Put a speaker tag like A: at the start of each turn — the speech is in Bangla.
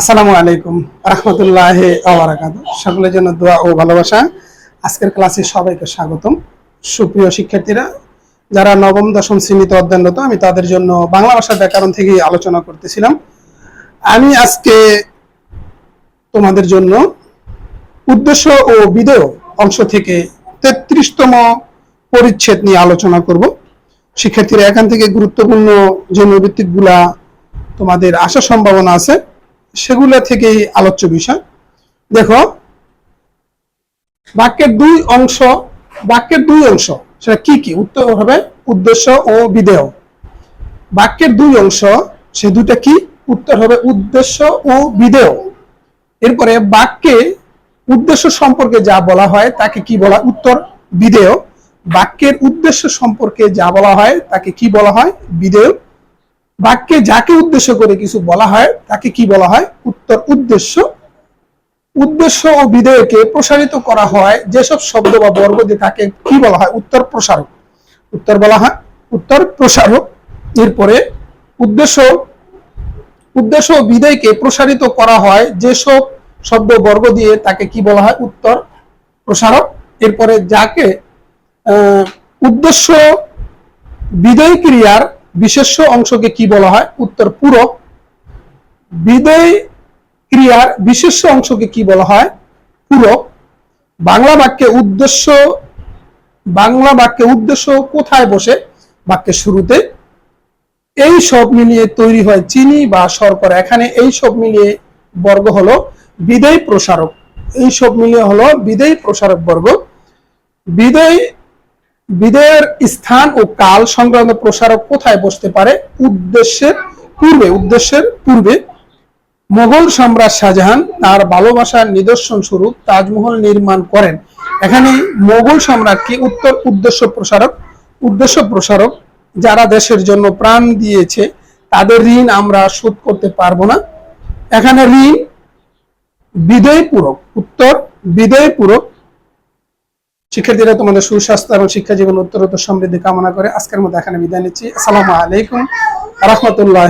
A: আসসালামু আলাইকুম, রহমতুল্লাহ আবরাকাত সকলের জন্য দোয়া ও ভালোবাসা। আজকের ক্লাসে সবাইকে স্বাগতম। সুপ্রিয় শিক্ষার্থীরা, যারা নবম, দশম শ্রেণীতে অধ্যয়নরত, আমি তাদের জন্য বাংলা ভাষা ব্যাকরণ থেকে আলোচনা করতেছিলাম। আমি আজকে তোমাদের জন্য উদ্দেশ্য ও বিধেয় অংশ থেকে তেত্রিশতম পরিচ্ছেদ নিয়ে আলোচনা করব। শিক্ষার্থীরা, এখান থেকে গুরুত্বপূর্ণ যে নৈবৃত্তিকগুলা তোমাদের আসার সম্ভাবনা আছে। সেগুলো থেকেই আলোচ্য বিষয়। দেখো, বাক্যের দুই অংশ, বাক্যের দুই অংশ, সেটা কি কি? উত্তর হবে উদ্দেশ্য ও বিধেয়। বাক্যের দুই অংশ, সে দুটা কি? উত্তর হবে উদ্দেশ্য ও বিধেয়। এরপরে বাক্যে উদ্দেশ্য সম্পর্কে যা বলা হয়, তাকে কি বলা উত্তর বিধেয়। বাক্যের উদ্দেশ্য সম্পর্কে যা বলা হয়, তাকে কি বলা হয়? বিধেয়। বাক্যে যাকে উদ্দেশ্য করে কিছু বলা হয়, তাকে কি বলা হয়? উত্তর, উদ্দেশ্য। উদ্দেশ্য ও বিধেয়কে প্রসারিত করা হয়, যেসব শব্দ বা বর্গ দিয়ে তাকে কি বলা হয়? উত্তর প্রসারক। উত্তর বলা হয় উত্তর প্রসারক। এরপরে উদ্দেশ্য উদ্দেশ্য ও বিধেয়কে প্রসারিত করা হয়, যেসব শব্দ বর্গ দিয়ে তাকে কি বলা হয়? উত্তর প্রসারক। এরপরে যাকে উদ্দেশ্য বিধেয় ক্রিয়ার বিশেষ্য অংশকে কি বলা হয়? উত্তর পূরক বিধেয় ক্রিয়ার বিশেষ্য অংশকে কি বলা হয়? পূরক বাংলা বাক্যে উদ্দেশ্য, বাংলা বাক্যে উদ্দেশ্য কোথায় বসে? বাক্যের শুরুতে, এই সব মিলিয়ে তৈরি হয় চিনি বা শর্করা। এখানে এই সব মিলিয়ে বর্গ হলো বিদেয় প্রসারক। এই সব মিলিয়ে হলো বিদেয় প্রসারক বর্গ। বিদেয় বিদেয়ের স্থান ও কাল সংক্রান্ত প্রসারক কোথায় বসতে পারে? উদ্দেশ্যের পূর্বে উদ্দেশ্যের পূর্বে মোগল সম্রাট শাহজাহান তার ভালোবাসার নিদর্শন স্বরূপ তাজমহল নির্মাণ করেন। এখানে মোগল সম্রাট কি উত্তর উদ্দেশ্য প্রসারক? উদ্দেশ্য প্রসারক, যারা দেশের জন্য প্রাণ দিয়েছে, তাদের ঋণ আমরা শোধ করতে পারব না। এখানে ঋণ বিদয়পূরক উত্তর বিদয়পূরক শিক্ষার্থীরা তোমাদের সুস্বাস্থ্য এবং শিক্ষা জীবন উত্তরোত্তর সমৃদ্ধি কামনা করে আজকের মতো এখানে বিদায় নিচ্ছি। আসসালামু আলাইকুম। রহমতুল্লাহ